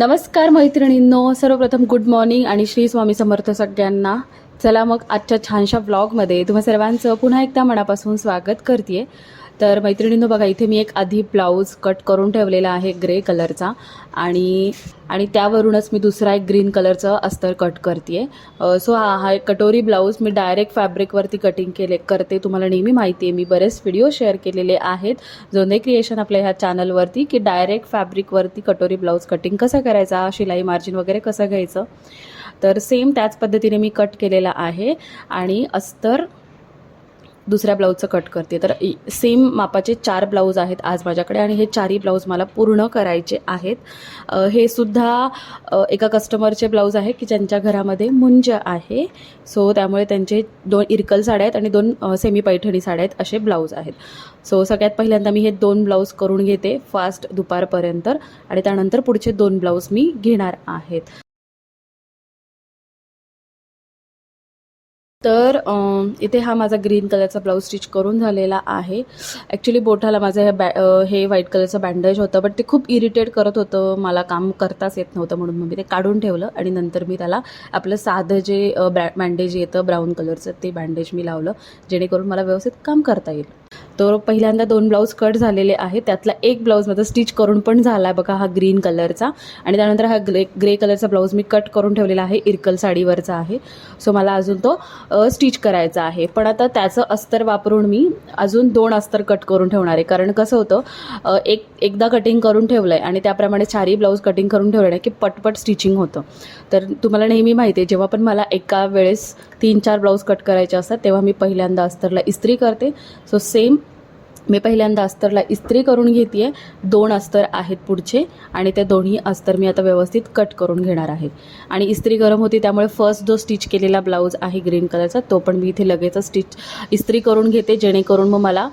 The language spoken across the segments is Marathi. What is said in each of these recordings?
नमस्कार मैत्रिणींनो सर्वप्रथम गुड मॉर्निंग आणि श्री स्वामी समर्थ सगळ्यांना. चला मग आजच्या छानशा ब्लॉगमध्ये तुम्हा सर्वांचं पुन्हा एकदा मनापासून स्वागत करते तर मैत्रिणींनो बघा इथे मी एक आधी ब्लाऊज कट करून ठेवलेला आहे ग्रे कलरचा आणि आणि त्यावरूनच मी दुसरा एक ग्रीन कलरचं अस्तर कट करते सो हा हा कटोरी ब्लाऊज मी डायरेक्ट फॅब्रिकवरती कटिंग केले करते. तुम्हाला नेहमी माहिती आहे मी बरेच व्हिडिओ शेअर केलेले आहेत. जोने क्रिएशन आपल्या ह्या चॅनलवरती की डायरेक्ट फॅब्रिकवरती कटोरी ब्लाऊज कटिंग कसं करायचा शिलाई मार्जिन वगैरे कसं घ्यायचं? तर सेम त्याच पद्धतीने मी कट केलेला आहे. आणि अस्तर दुसऱ्या ब्लाऊजचं कट करते. तर सेम मापाचे चार ब्लाऊज आहेत आज माझ्याकडे आणि हे चारही ब्लाऊज मला पूर्ण करायचे आहेत. हे सुद्धा एका कस्टमरचे ब्लाऊज आहे की ज्यांच्या घरामध्ये मुंज आहे. सो त्यामुळे त्यांचे दोन इरकल साड्या आहेत आणि दोन सेमी पैठणी साड्या आहेत असे ब्लाऊज आहेत. सो सगळ्यात पहिल्यांदा मी हे दोन ब्लाऊज करून घेते फास्ट दुपारपर्यंत. आणि त्यानंतर पुढचे दोन ब्लाऊज मी घेणार आहेत. तर इथे हा माझा ग्रीन कलरचा ब्लाऊज स्टिच करून झालेला आहे. ॲक्च्युली बोटाला माझं हे बॅ हे व्हाईट कलरचं बँडेज होतं बट ते खूप इरिटेट करत होतं. मला काम करताच येत नव्हतं म्हणून मग मी ते काढून ठेवलं आणि नंतर मी त्याला आपलं साधं जे बॅ बँडेज येतं ब्राऊन कलरचं ते बँडेज मी लावलं जेणेकरून मला व्यवस्थित काम करता येईल. तर पहिल्यांदा दोन ब्लाऊज कट झालेले आहेत. त्यातला एक ब्लाऊज माझा स्टिच करून पण झाला आहे बघा हा ग्रीन कलरचा. आणि त्यानंतर हा ग्रे ग्रे कलरचा ब्लाऊज मी कट करून ठेवलेला आहे इरकल साडीवरचा आहे. सो मला अजून तो स्टिच करायचा आहे. पण आता त्याचं अस्तर वापरून मी अजून दोन अस्तर कट करून ठेवणार आहे. कारण कसं होतं एक एकदा कटिंग करून ठेवलं आहे आणि त्याप्रमाणे चारही ब्लाऊज कटिंग करून ठेवलं आहे की पटपट स्टिचिंग होतं. तर तुम्हाला नेहमी माहिती आहे जेव्हा पण मला एका वेळेस तीन चार ब्लाऊज कट करायचे असतात तेव्हा मी पहिल्यांदा अस्तरला इस्त्री करते. सो सेम मी पहिल्यांदा अस्तरला इस्त्री करून घेते दोन अस्तर आहेत पुढचे आणि ते दोन्ही अस्तर मी आता व्यवस्थित कट करून घेणार आहे. आणि इस्त्री गरम होती त्यामुळे फर्स्ट जो स्टिच केलेला ब्लाऊज आहे ग्रीन कलरचा तो पण मी इथे लगेच स्टिच इस्त्री करून घेते. जेणेकरून मग मला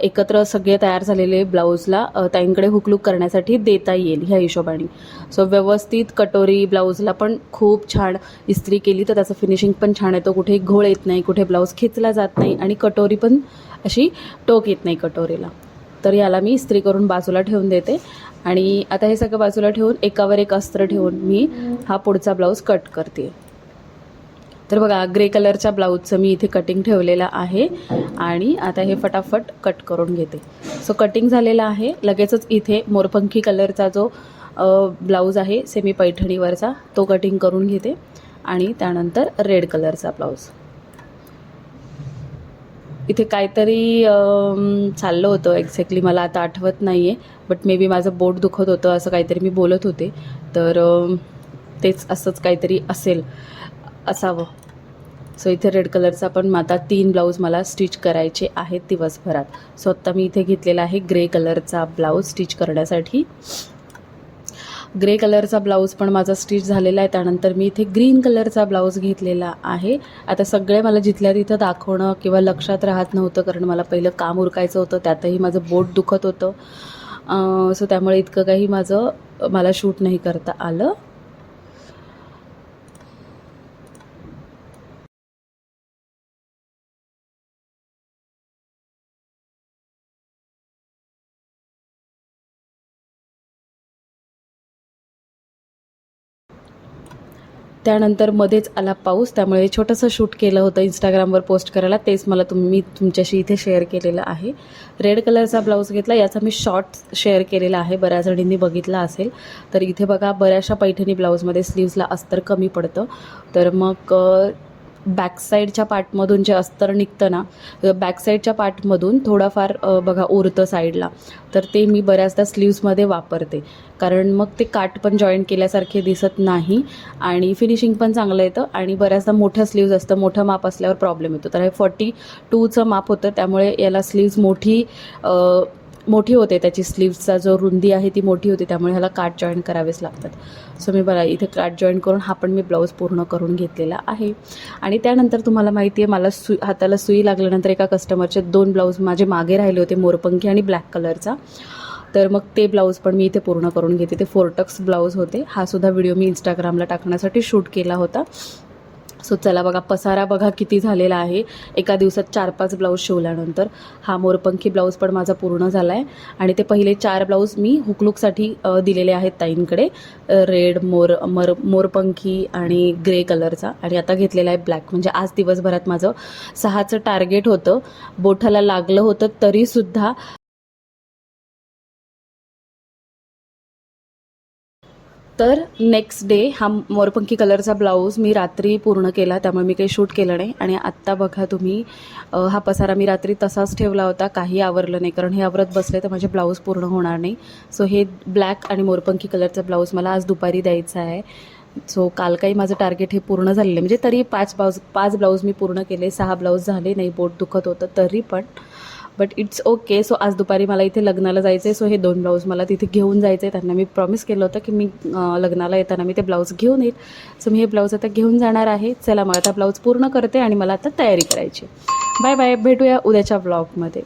एकत्र सगळे तयार झालेले ब्लाऊजला ताईंकडे हुकलूक करण्यासाठी देता येईल ह्या हिशोबाने. सो व्यवस्थित कटोरी ब्लाऊजला पण खूप छान इस्त्री केली तर त्याचं फिनिशिंग पण छान येतो कुठे घोळ येत नाही कुठे ब्लाऊज खेचला जात नाही आणि कटोरी पण अशी टोक येत नाही कटोरीला. तर याला मी इस्त्री करून बाजूला ठेवून देते. आणि आता हे सगळं बाजूला ठेवून एकावर एक अस्त्र ठेवून मी हा पुढचा ब्लाऊज कट करते. तर बघा ग्रे कलरच्या ब्लाऊजचं मी इथे कटिंग ठेवलेलं आहे. आणि आता हे फटाफट कट करून घेते. सो कटिंग झालेलं आहे. लगेचच इथे मोरपंखी कलरचा जो ब्लाऊज आहे सेमी पैठणीवरचा तो कटिंग करून घेते. आणि त्यानंतर रेड कलरचा ब्लाऊज. इथे काहीतरी चाललं होतं. एक्झॅक्टली मला आता आठवत नाही आहे बट मे बी माझं बोट दुखत होतं असं काहीतरी मी बोलत होते. तर तेच असंच काहीतरी असेल असावं. सो इथे रेड कलरचा पण आता तीन ब्लाऊज मला स्टिच करायचे आहेत दिवसभरात. सो आत्ता मी इथे घेतलेला आहे ग्रे कलरचा ब्लाऊज स्टिच करण्यासाठी. ग्रे कलरचा ब्लाऊज पण माझा स्टिच झालेला आहे. त्यानंतर मी इथे ग्रीन कलरचा ब्लाऊज घेतलेला आहे. आता सगळे मला जिथल्या तिथं दाखवणं किंवा लक्षात राहत नव्हतं कारण मला पहिलं काम उरकायचं होतं त्यातही माझं बोट दुखत होतं. सो त्यामुळे इतकं काही माझं मला शूट नाही करता आलं. त्यानंतर मध्येच आला पाऊस त्यामुळे छोटंसं शूट केलं होतं इंस्टाग्रामवर पोस्ट करायला. तेच मला तुम्ही तुमच्याशी इथे शेअर केलेलं आहे. रेड कलरचा ब्लाऊज घेतला याचा मी शॉर्ट शेअर केलेला आहे. बऱ्याच जणींनी बघितला असेल. तर इथे बघा बऱ्याचशा पैठणी ब्लाऊजमध्ये स्लीव्जला अस्तर कमी पडतं. तर मग बॅकसाईडच्या पार्टमधून जे अस्तर निघतं ना बॅक साईडच्या पार्टमधून थोडाफार बघा उरतं साईडला. तर ते मी बऱ्याचदा स्लीव्समध्ये वापरते. कारण मग ते काट पण जॉईन केल्यासारखे दिसत नाही आणि फिनिशिंग पण चांगलं येतं आणि बऱ्याचदा मोठं स्लीव्ज असतं मोठं माप असल्यावर प्रॉब्लेम येतो. तर हे फॉर्टी टूचं माप होतं त्यामुळे याला स्लीव्ज मोठी मोठी होते त्याची स्लीव्सचा जो रुंदी आहे ती मोठी होते त्यामुळे ह्याला काट जॉईन करावेच लागतात. सो मी बघा इथे काट जॉईन करून हा पण मी ब्लाऊज पूर्ण करून घेतलेला आहे. आणि त्यानंतर तुम्हाला माहिती आहे मला सुई हाताला सुई लागल्यानंतर एका कस्टमरचे दोन ब्लाऊज माझे मागे राहिले होते मोरपंखी आणि ब्लॅक कलरचा तर मग ते ब्लाऊज पण मी इथे पूर्ण करून घेते. ते फोरटक्स ब्लाऊज होते. हा सुद्धा व्हिडिओ मी इंस्टाग्रामला टाकण्यासाठी शूट केला होता. सो चला बघा पसारा बघा किती झालेला आहे. एका दिवसात चार पाच ब्लाऊज शिवल्यानंतर. हा मोरपंखी ब्लाऊज पण माझा पूर्ण झाला आहे आणि ते पहिले चार ब्लाऊज मी हुकलुकसाठी दिलेले आहेत ताईंकडे. रेड मोर मर मोरपंखी आणि ग्रे कलरचा आणि आता घेतलेला आहे ब्लॅक म्हणजे आज दिवसभरात माझं सहाचं टार्गेट होतं. बोठाला लागलं होतं तरीसुद्धा तर नेक्स्ट डे हा मोरपंखी कलरचा ब्लाऊज मी रात्री पूर्ण केला त्यामुळे मी काही शूट केलं नाही. आणि आत्ता बघा तुम्ही हा पसारा मी रात्री तसाच ठेवला होता काही आवरलं नाही. कारण हे आवरत बसले तर माझे ब्लाऊज पूर्ण होणार नाही. सो हे ब्लॅक आणि मोरपंखी कलरचा ब्लाऊज मला आज दुपारी द्यायचा आहे. सो काल काही माझं टार्गेट हे पूर्ण झालेलं म्हणजे तरी पाच ब्लाऊज पाच ब्लाऊज मी पूर्ण केले. सहा ब्लाऊज झाले नाही बोट दुखत होतं तरी पण. बट इट्स ओके सो आज दुपारी मला इथे लग्नाला जायचं आहे सो हे दोन ब्लाऊज मला तिथे घेऊन जायचं आहे त्यांना मी प्रॉमिस केलं होतं की मी लग्नाला येताना मी ते ब्लाऊज घेऊन येईल. सो मी हे ब्लाऊज आता घेऊन जाणार आहे. चला मग आता ब्लाऊज पूर्ण करते आणि मला आता तयारी करायची बाय बाय भेटूया उद्याच्या ब्लॉगमध्ये